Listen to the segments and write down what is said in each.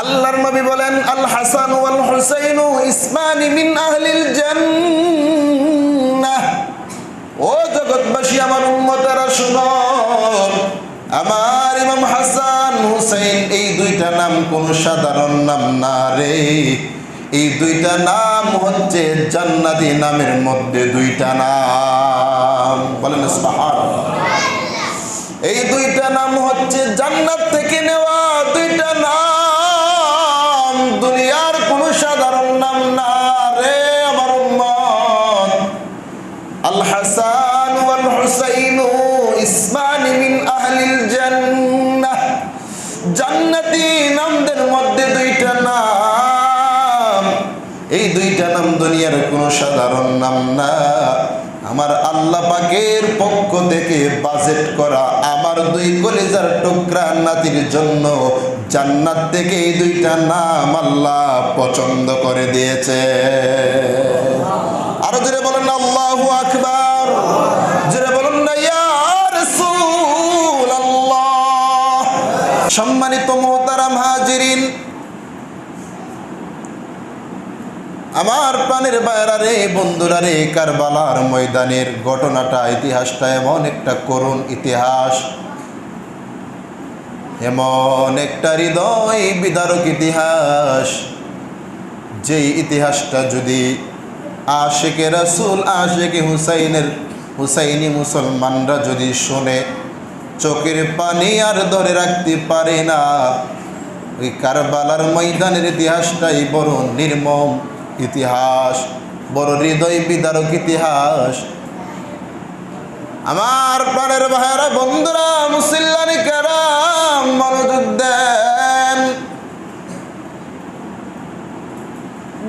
আল্লাহর নবী বলেন আল হাসান ওয়াল হুসাইন ইসমানি মিন আহলিল জান্নাহ। ও জগৎবাসী, আমার উম্মতেরা, শুনো। আমার ইমাম হাসান হুসাইন, এই দুইটা নাম কোন সাধারণ নাম না রে। এই দুইটা নাম হচ্ছে জান্নাতি নামের মধ্যে দুইটা নাম। বলেন এই দুইটা নাম হচ্ছে জান্নাত থেকে নেওয়া দুইটা নাম। দুনিয়ার কোন সাধারণ নাম না রে আমার উম্মত। আল হাসান ওয়াল হুসাইন ইসমান মিন আহলিল জান্নাহ। জান্নাতি নামদের মধ্যে দুইটা নাম। এই দুইটা নাম দুনিয়ার কোনো সাধারণ নাম না। আমার আল্লাহ পাকের পক্ষ থেকে বাজেট করা আমার দুই কলেজার টুকরা নাতির জন্য জান্নাত থেকে এই দুইটা নাম আল্লাহ পছন্দ করে দিয়েছে। আরও জোরে বলেন, আল্লাহ আকবার। জোরে বলুন না সম্মানিত মোহতারাম হাজিরিন, আমার প্রাণের বাইরা রে, বন্ধুরা রে, কারবালার ময়দানের ঘটনাটা, ইতিহাসটা এমন একটা করুণ ইতিহাস। এমন একটা হৃদয় বিদারক ইতিহাস, যেই ইতিহাসটা যদি আশেকে রাসুল, আশেকে হুসাইনের, হুসাইনি মুসলমানরা যদি শোনে, চোখের পানি আর ধরে রাখতে পারে না। ওই কারবালার ময়দানের ইতিহাসটাই বড় নির্মম ইতিহাস, বড় হৃদয় বিদারক ইতিহাস। আমার প্রাণের ভাইরা বন্ধুরা, মুসিল্লানি কারাম, মনোযোগ দেন।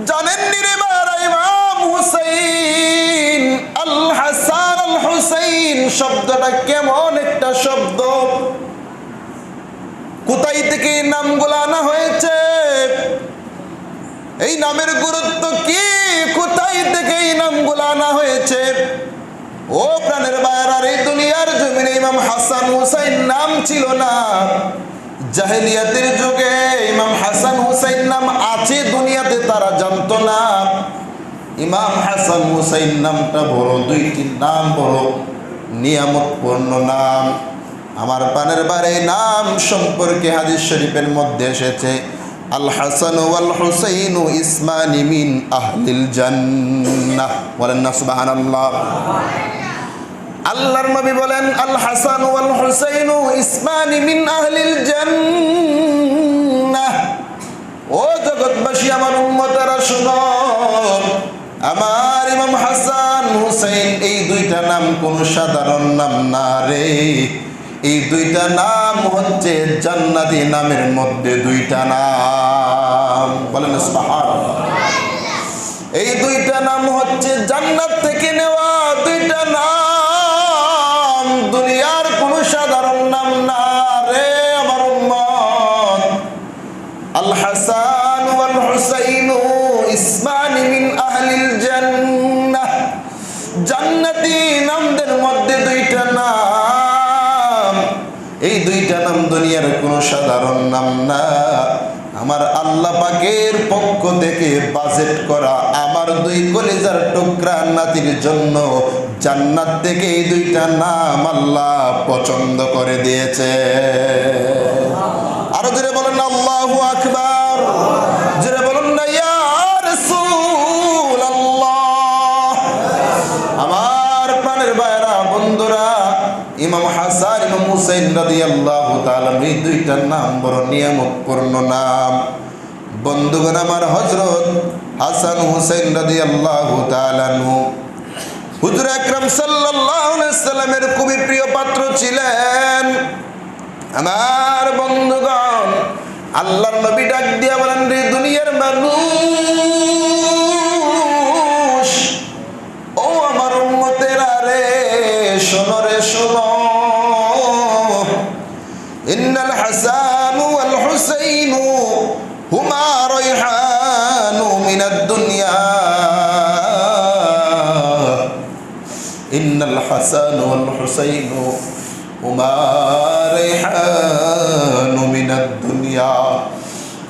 জানেন ইমাম হুসাইন? আল হাসান আল হুসাইন শব্দটা কেমন একটা শব্দ? কোথায় থেকে নামগুলো আনা হয়েছে? এই নামের গুরুত্ব কি? কোথায় থেকে এই নামগুলো আনা হয়েছে? ও প্রাণের বায়ার এই দুনিয়ার জমিনে ইমাম হাসান হুসাইন নাম ছিল না। জাহেলিয়াতের যুগে ইমাম হাসান হুসাইন নাম আছে, দুনিয়াতে তারা জানতো না। ইমাম হাসান হুসাইন নামটা বড়, দুইটি নাম বড়, নিয়ামতপূর্ণ নাম। আমার পানের বারে নাম সম্পর্কে হাদিস শরীফের মধ্যে এসেছে। আল হাসান ওয়াল হুসাইন ইসমানি মিন আহলিল জান্নাহ। বলেন না, সুবহানাল্লাহ। আল্লাহর নবী বলেন আল হাসান ওয়াল হুসাইন ইসমানি মিন আহলিল জান্নাহ। ও জগৎবাসী, আমার উম্মতেরা, শুনো। আমার ইমাম হাসান হুসাইন, এই দুইটা নাম কোন সাধারণ নাম না রে। এই দুইটা নাম হচ্ছে জান্নাতি নামের মধ্যে দুইটা নাম। বলেন এই দুইটা নাম হচ্ছে জান্নাত থেকে নেওয়া দুইটা নাম। দুনিয়ার কোন সাধারণ নাম না রে আমার আল হাসান ওয়াল হুসাইন ইসমান মিন জান্নাতি নামদের মধ্যে দুইটা নাম এই দুইটা নাম দুনিয়ার কোনো সাধারণ নাম না। আমার আল্লাহ পাকের পক্ষ থেকে বাজেট করা আমার দুই কলেজার টুকরা নাতির জন্য জান্নাত থেকে এই দুইটা নাম আল্লাহ পছন্দ করে দিয়েছে। আরও জোরে বলেন আল্লাহু আকবার। জোরে বলুন না ইমাম হাসান, ইমাম হুসাইন রাদিয়াল্লাহু তাআলা এই দুইটার নাম বড় নিয়ামতপূর্ণ নাম। বন্ধুগণ আমার হযরত হাসান হুসাইন রাদিয়াল্লাহু তাআলা নু হুজুর আকরাম সাল্লামের খুবই প্রিয় পাত্র ছিলেন। আমার বন্ধুগণ, আল্লাহর নবী ডাক দিয়া বলেন, রে দুনিয়ার মানুষ হাসান ওয়াল হুসাইন হুমা রাইহান মিনাদ দুনিয়া। ইন্নাল হাসান ওয়াল হুসাইন হুমা রাইহান মিনাদ দুনিয়া।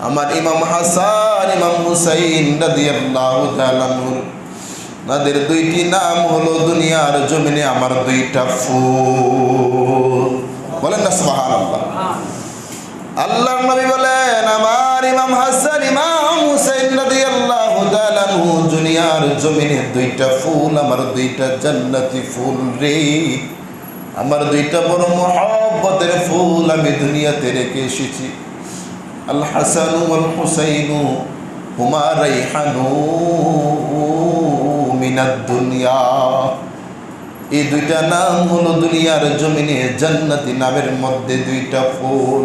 আমার ইমাম হাসান, ইমাম হুসাইন রাদিয়াল্লাহু তাআলা তাদের দুইটি নাম হলো দুনিয়ার জমিনে আমার দুইটা ফুল। বলেন না, সুবহানাল্লাহ। আল্লাহ নবী বলেন, আমার ইমাম হাসান, ইমাম রাদিয়াল্লাহু তাআলা আনহু, দুনিয়ার জমিনে দুইটা ফুল, আমার দুইটা জান্নাতি ফুল রে। আমার দুইটা বড় মহব্বতের ফুল আমি দুনিয়াতে রেখে এসেছি। আল হাসান ওয়াল হুসাইন হুমা রাইহানু। দুনিয়া। এই দুইটা নাম হলো দুনিয়ার জমিনে জান্নাতি নামের মধ্যে দুইটা ফুল।